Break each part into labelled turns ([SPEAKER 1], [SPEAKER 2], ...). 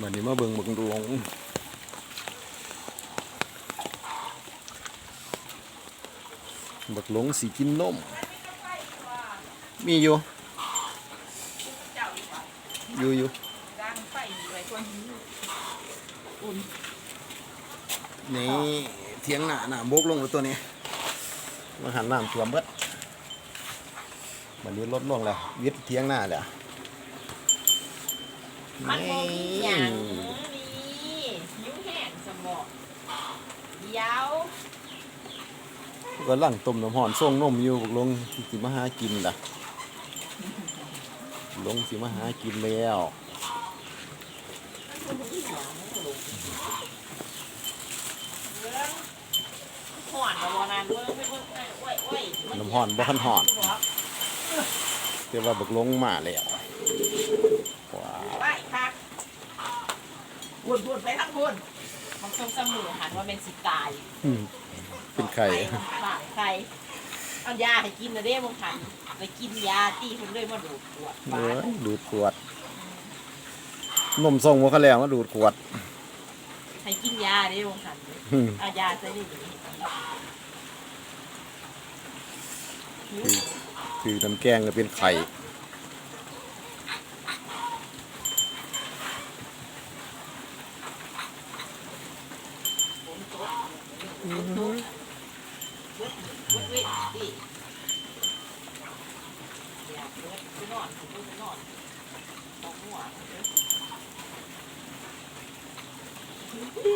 [SPEAKER 1] วันนี้มาเบิ่งบักหลงบักหลงสีกินนม มีอยู่ อยู่อยู่
[SPEAKER 2] นี่
[SPEAKER 1] เทียงหน้าหน้าบกลงตัวนี้มาหันน้ำท่วมเบิดมันนี้ลดลงแล้ววิทเทียงหน้าแล้ว
[SPEAKER 2] มันโมมีหยังมีหิวแห้งสมองเดี๋ยว
[SPEAKER 1] ก็ลังต้มน้ำหอนส่งนมอยู่บักหลงสิมาหากินล่ะหลงสิมาหากินแล้ว
[SPEAKER 2] มันมีหยังเรื่องหอนกับวานานเบิ่งไปเบิ่งไปโอ้ยโอ้ย
[SPEAKER 1] น้ำหอนบ่คันหอนแต่ว่าบักหลงมาแล้วว้าว
[SPEAKER 2] ไปคัก วุ่นวุ่นไปทั้งวุ่นมันทรงสมือหันว่าเป็นสิตาย
[SPEAKER 1] อืมเป็นไข่
[SPEAKER 2] ปากไข่เอายาให้กินนะเด้มึงหันไปกินยาตีคุณเลยมาดูดปวด
[SPEAKER 1] เอ้
[SPEAKER 2] บาด
[SPEAKER 1] ยดูดขวดนมส่งมาเขาแล้วมาดูดขวด
[SPEAKER 2] ให้กินยาเด้มึงหัน
[SPEAKER 1] อืม
[SPEAKER 2] เอายาซะดิ
[SPEAKER 1] คือน้ำแกงก็เป็นไข่
[SPEAKER 2] ฝนตกฝนตกเวิดเวิดเวิดดิอยากเวิดไปนอนไปนอนตกหัวเด้อ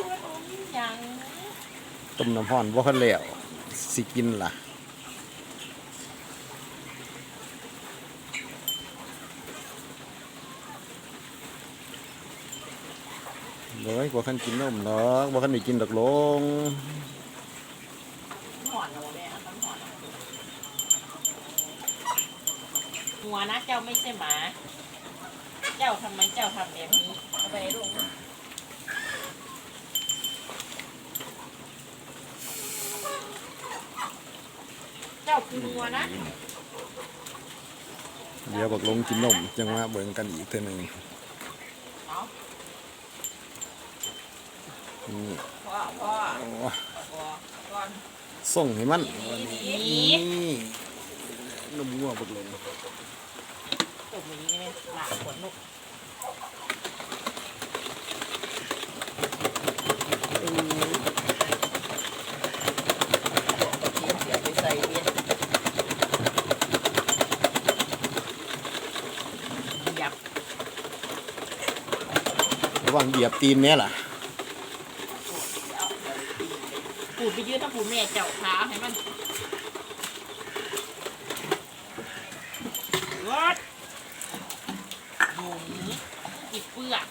[SPEAKER 2] มันบ่มีหยัง
[SPEAKER 1] ต้มน้ำ ห้อนว่าเขาแล้วสิกินล่ะเลยบ่คันกินนมเนาะบ่คันได้กินดอกลง
[SPEAKER 2] หอนเอาแม่เอาต้องหอนเอาหัวนะเจ้าไม่ใช่หมา เจ้าทำไมเจ้าทำแบบนี้เอาไปลูก เจ้าคืองัวนะ
[SPEAKER 1] เดี๋ยวบักหลงกินนมจังว่าเบิ่งกันอีกเทื่อหนึง
[SPEAKER 2] เอา
[SPEAKER 1] นี่
[SPEAKER 2] พ่อพ่อ
[SPEAKER 1] โอ้
[SPEAKER 2] พ่อก่อน
[SPEAKER 1] ส่งให้มัน
[SPEAKER 2] นี่นี่
[SPEAKER 1] นี่นมงัวบักหลง
[SPEAKER 2] ตบมือนี่ไหมหลากขนลูกเสียไปใส่เวียนหยับ
[SPEAKER 1] ระวัง เหยียบตีนแน่ล่ะ
[SPEAKER 2] ปูดไปยืดถ้าปูดแม่เจ้าขาให้มันรถหมูอีกเปลือก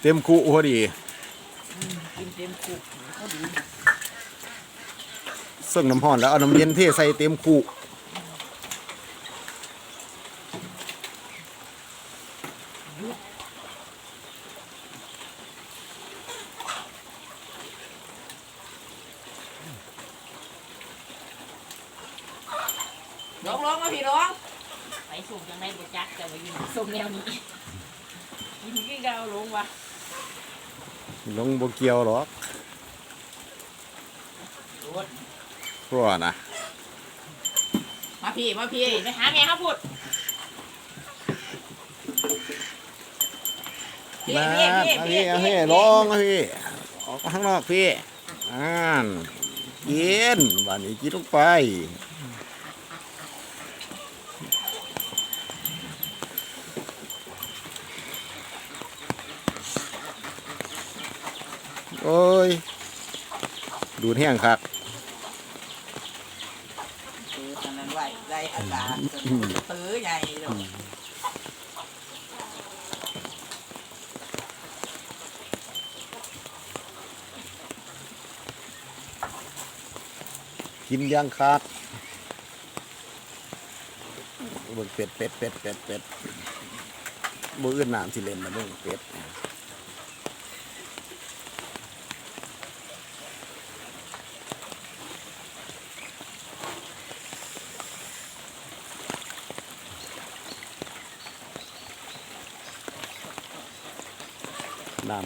[SPEAKER 1] เต็มคู่พอดี
[SPEAKER 2] กินเต็มคุกเขาดี
[SPEAKER 1] ส่งน้ำห้อนแล้วเอาน้ำเย็นเทใส่เต็มคู่
[SPEAKER 2] ร้องร้องมาพี่ร้องไปส่งจังได้บุจักแต่ว่าอยู่ส่งแนวนี้กินกี่เกาลงวะ
[SPEAKER 1] ลงบ่เกี่ยวหรอ ก
[SPEAKER 2] รถ
[SPEAKER 1] เพราะว่านะ
[SPEAKER 2] มาพี่มาพี่ไปหาแม่ครับพูดพี่
[SPEAKER 1] มา
[SPEAKER 2] พี่พี่
[SPEAKER 1] เอา
[SPEAKER 2] พี่
[SPEAKER 1] พี่เอา
[SPEAKER 2] พี่
[SPEAKER 1] พี่ลงเอาพี่ออกมาข้างนอกพี่อ่านกินบ้านนี้กินลงไปโอ้ย ดูดแห้งครับ
[SPEAKER 3] คือตอนนั้นไหวได้อาการ ตื้อใหญ่เลย
[SPEAKER 1] กินย่างขาดเบิ่งเป็ดเป็ดเป็ดเป็ดเป็ดมืออื่นน้ำสิเล่นมาเบิ่งเป็ด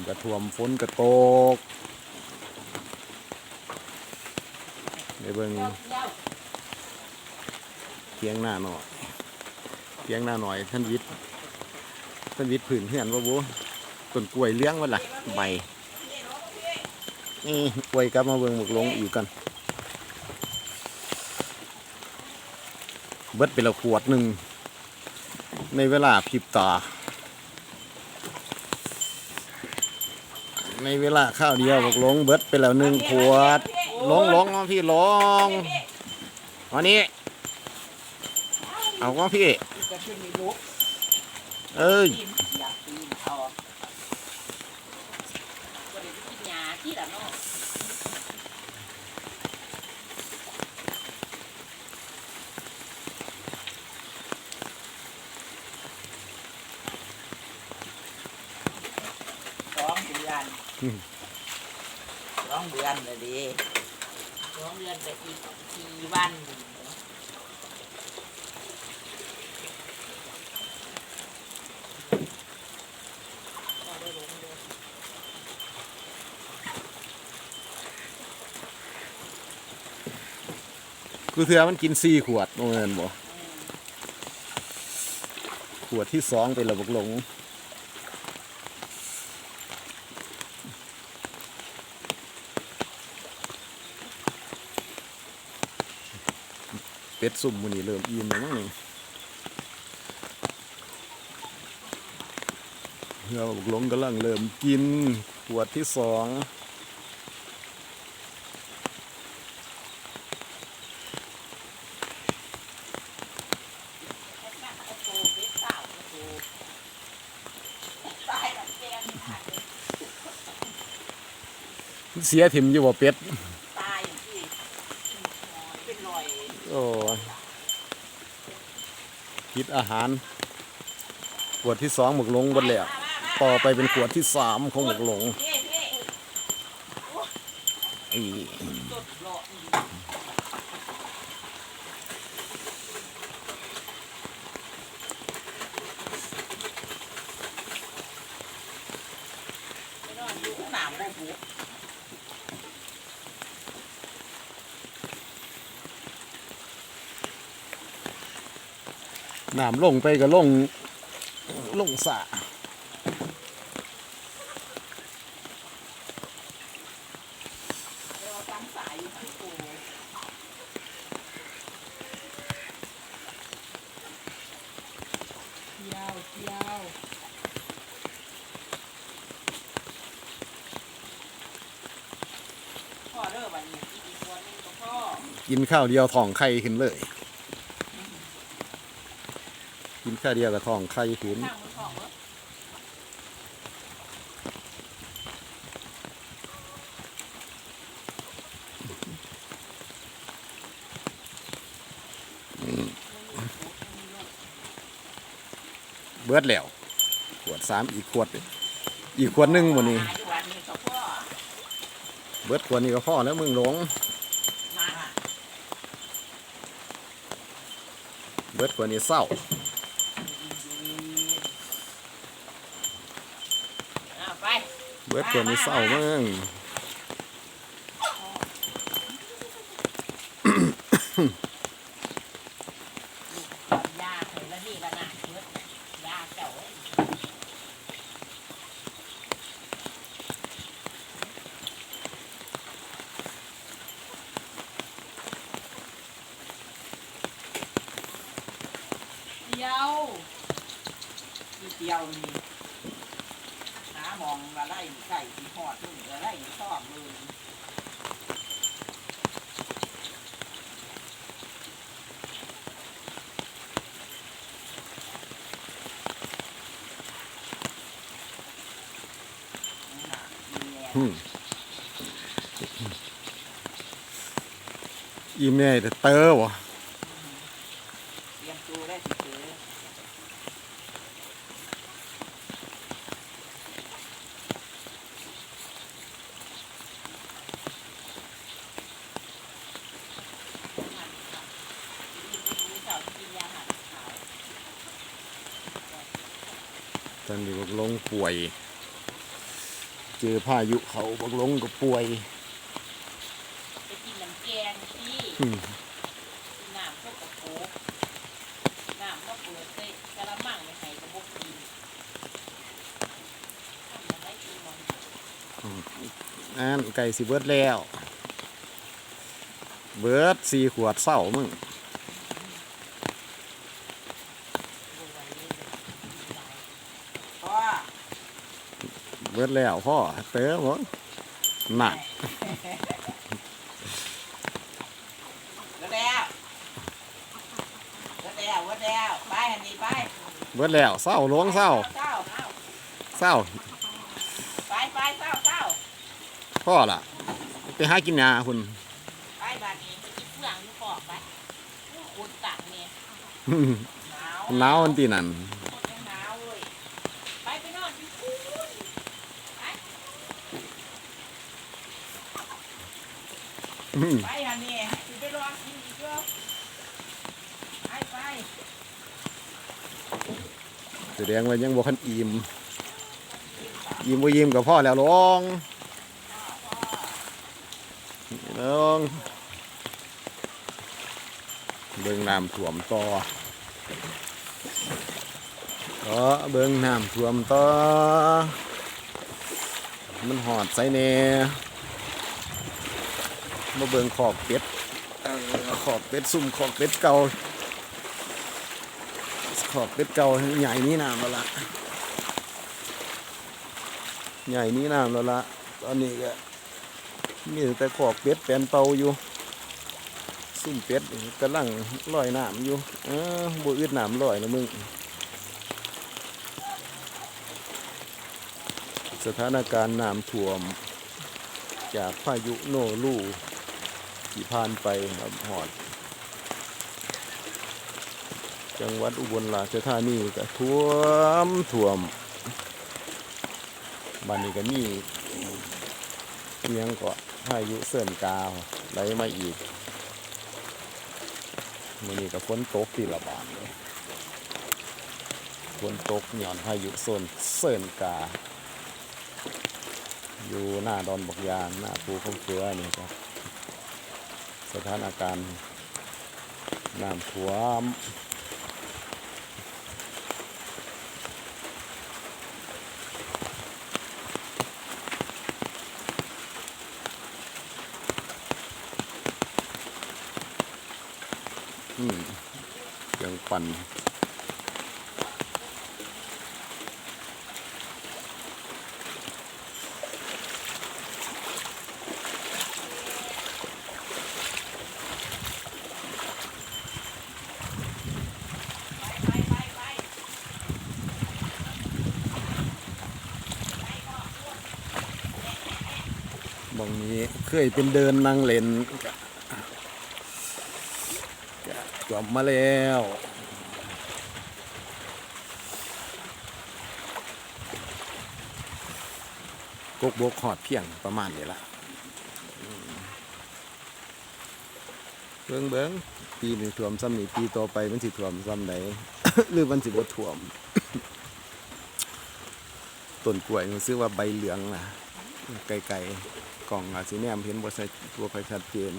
[SPEAKER 1] ำกระท่วมฝนกระตกในเบิ่ง
[SPEAKER 2] เดี๋ยวเที
[SPEAKER 1] ยงหน้าหน่อยเทียงหน้าหน่อยท่านวิทย์ท่านวิทย์ผืนเหือนว่าบูต้นกล้วยเลี้ยงวันละใบนี่กล้วยกลับมาเบิ่งหมกลงอีกกัน เบิดไปละขวดหนึ่งในเวลาพริบตา ในเวลาข้าวเดียวบอกลงเบิดไปแล้วหนึ่งขวดลงลงมาพี่ลงวันนี้ เอาก็พี่เอ้ย
[SPEAKER 3] ปีนอยากปีนเอา
[SPEAKER 2] บ่ได้ไปกินยาที่ละเนาะ
[SPEAKER 3] สองเดื อนสองเดือนเลยดี
[SPEAKER 2] สองเดือนกับอีกสี่วัน
[SPEAKER 1] คือเถื่อมันกินสี่ขวดโน่นบ่ขวดที่สองไปและบอกลง เป็ดสุ่มมันนี่เริ่มอิ่มแล้วมั้งนี่เพื่อบกลงกำลังเริ่มกินขวดที่สอง
[SPEAKER 2] ตายแล้วแกง
[SPEAKER 1] เสียถิ่มอยู่บ่เป็ด
[SPEAKER 2] ตายที่เป็นรอย
[SPEAKER 1] โอ้คิดอาหารขวดที่สองหมึกลงหมดแล้วต่อไปเป็นขวดที่สามของหมึกหลงอี
[SPEAKER 2] สดรอ
[SPEAKER 3] หนามโบบุ
[SPEAKER 1] น้ำลงไปก็ลงลงสระ
[SPEAKER 3] เดี๋ยวตั้งสายอยู่ที่กู
[SPEAKER 2] ยาวยาวพ่องก็พ่อ
[SPEAKER 1] กินข้าวเดียวท้องไข่ขึ้นเลย กินข้าวเดียวกับทองไข่ขึ้น
[SPEAKER 2] เบิ
[SPEAKER 1] ดแล้วขวดสามอีกขวด อีกขวดหนึ่งวันนี้ เบิดขวดนี้ก็พ่อแล้วมึงหลงเบิดขวดนี้เศร้า
[SPEAKER 2] ไป
[SPEAKER 1] เบิดขวดนี้เศร้ามา
[SPEAKER 2] เห็นแล้วนี่เศร้ามากเดียว
[SPEAKER 3] ที่เดียวนี่หาม องมาไล่ไก่ที่หอดนู่นไล่ชอบเลย
[SPEAKER 1] อืมอีเมลแต่เตอร์วะ
[SPEAKER 3] เตรียมตัวได้สิเจอ
[SPEAKER 2] เจ้ากินยาหาขาว
[SPEAKER 1] ตอนนี้บอกลงป่วย เจอพายุเขาบักลงก็ป่วย
[SPEAKER 2] ไปกินน้ำแกงที่
[SPEAKER 1] อืม
[SPEAKER 2] น้ำพวกกระโปงน้ำก็เปิดใส่กระมังไม่ให้กระบอกกินทำอะไรกินมัน
[SPEAKER 1] อันไก่สิเบิดแล้ว เบิดสี่ขวดเศร้ามึง
[SPEAKER 2] บไหวเลยหลาย
[SPEAKER 3] พ่อ
[SPEAKER 1] เบิดแล้วพ่อเต๋อหมดหนัก
[SPEAKER 3] แล้วแล้วแล้วแล้วแล้วแล้วไปหันนี่ไป
[SPEAKER 1] เบิดแล้วเศร้าหลวงเศร้า
[SPEAKER 3] เศร้า
[SPEAKER 1] เศร้า
[SPEAKER 3] ไปไปเศร้าเศร้า
[SPEAKER 1] พ่อล่ะ ไปหากินยาคุณ
[SPEAKER 3] ไปบ้านนี้
[SPEAKER 2] ไปกินเฟืองอยู่ปอกไปขุดตักเนี่ย
[SPEAKER 3] หนาว
[SPEAKER 1] หนาวอันที่นั่น
[SPEAKER 3] ยังหนาวเลย
[SPEAKER 2] ไปไปนอนอยู่คูน
[SPEAKER 1] อืม
[SPEAKER 3] ไปหันนี่สิไปลองกินอีกเยอะไปไป
[SPEAKER 1] แสดงว่ายังบ่คันอิ่มอิ่มบ่อิ่มกับพ่อแล้วลองลองเบิ่งน้ำท่วมต่อก็เบิ่งน้ำท่วมต่อมันหอดใส่แน่ มาเบิ่งขอบเป็ดเออขอบเป็ดซุ่มขอบเป็ดเก่าขอบเป็ดเก่าใหญ่นี้น้ำแล้วละใหญ่นี้น้ำแล้วละตอนนี้ก็มีแต่ขอบเป็ดแปลนเตาอยู่ซุ่มเป็ดกำลังลอยน้ำอยู่เออบ่อึดน้ำลอยนะมึงสถานการณ์น้ำท่วม จากพายุโนรู ที่ผ่านไปครับหอด จังหวัดอุบลราชธานีก็ท่วมท่วมบ้านนี้ก็มีเอียงก็พายุเสื่อนกาวไหลมาอีกมื้อนี้ก็ฝนตกที่ละบาดเลยฝนตกหย่อนพายุโซนเสื่อนกา อยู่หน้าดอนบกยางหน้าภูเขาเฟือนี่ครับ สถานการณ์น้ำท่วมอืมยังปั่นบางนี้ เคยเป็นเดินนางเล่นก็ก็จบมาแล้วกกบกหอดเพียงประมาณนี้ละเบิ้งเบิ้งปีนี้ท่วมซ้ำนี่ปีต่อไปมันสิท่วมซ้ำไหนหรือมันสิบ่ท่วมต้นกล้วยมันซื้อว่าใบเหลืองนะไกลๆ กล่องอาจสิแนมเห็นบ่ใช่ตัวค่อยชัดเจน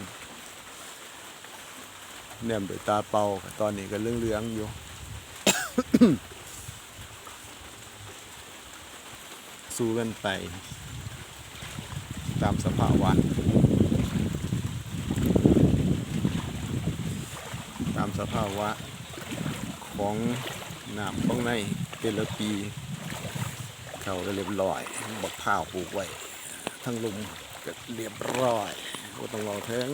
[SPEAKER 1] แนมโดยตาเปล่าตอนนี้ก็เรื่องๆอยู่ สู้กันไป ตามสภาวะตามสภาวะของน้ำของในแต่ละปีเขาก็เรียบร้อย บักพร้าปลูกไว้ ทั้งลุม ก็เรียบร้อยก็ต้องรอเทิง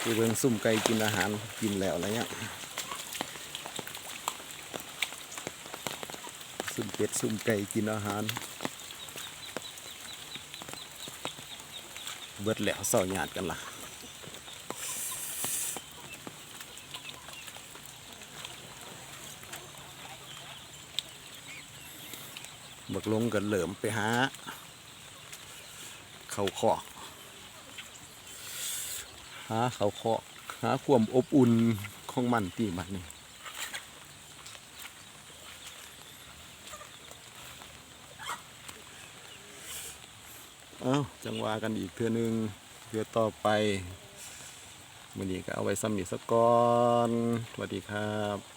[SPEAKER 1] คือเบิ่งซุ่มไก่กินอาหารกินแล้วอะไรเงี้ยซุ่มเป็ดซุ่มไก่กินอาหาร เบิดแล้วเศร้าหยาดกันล่ะ บักลงกันเหลิมไปหา เขาคอกหาเขาคอกหาความอบอุ่นของมันที่มันนี่เอ้าจังหวากันอีกเทือนึงเทือต่อไปมันนี้ก็เอาไว้ซ้ำอีกสักก้อน สวัสดีครับ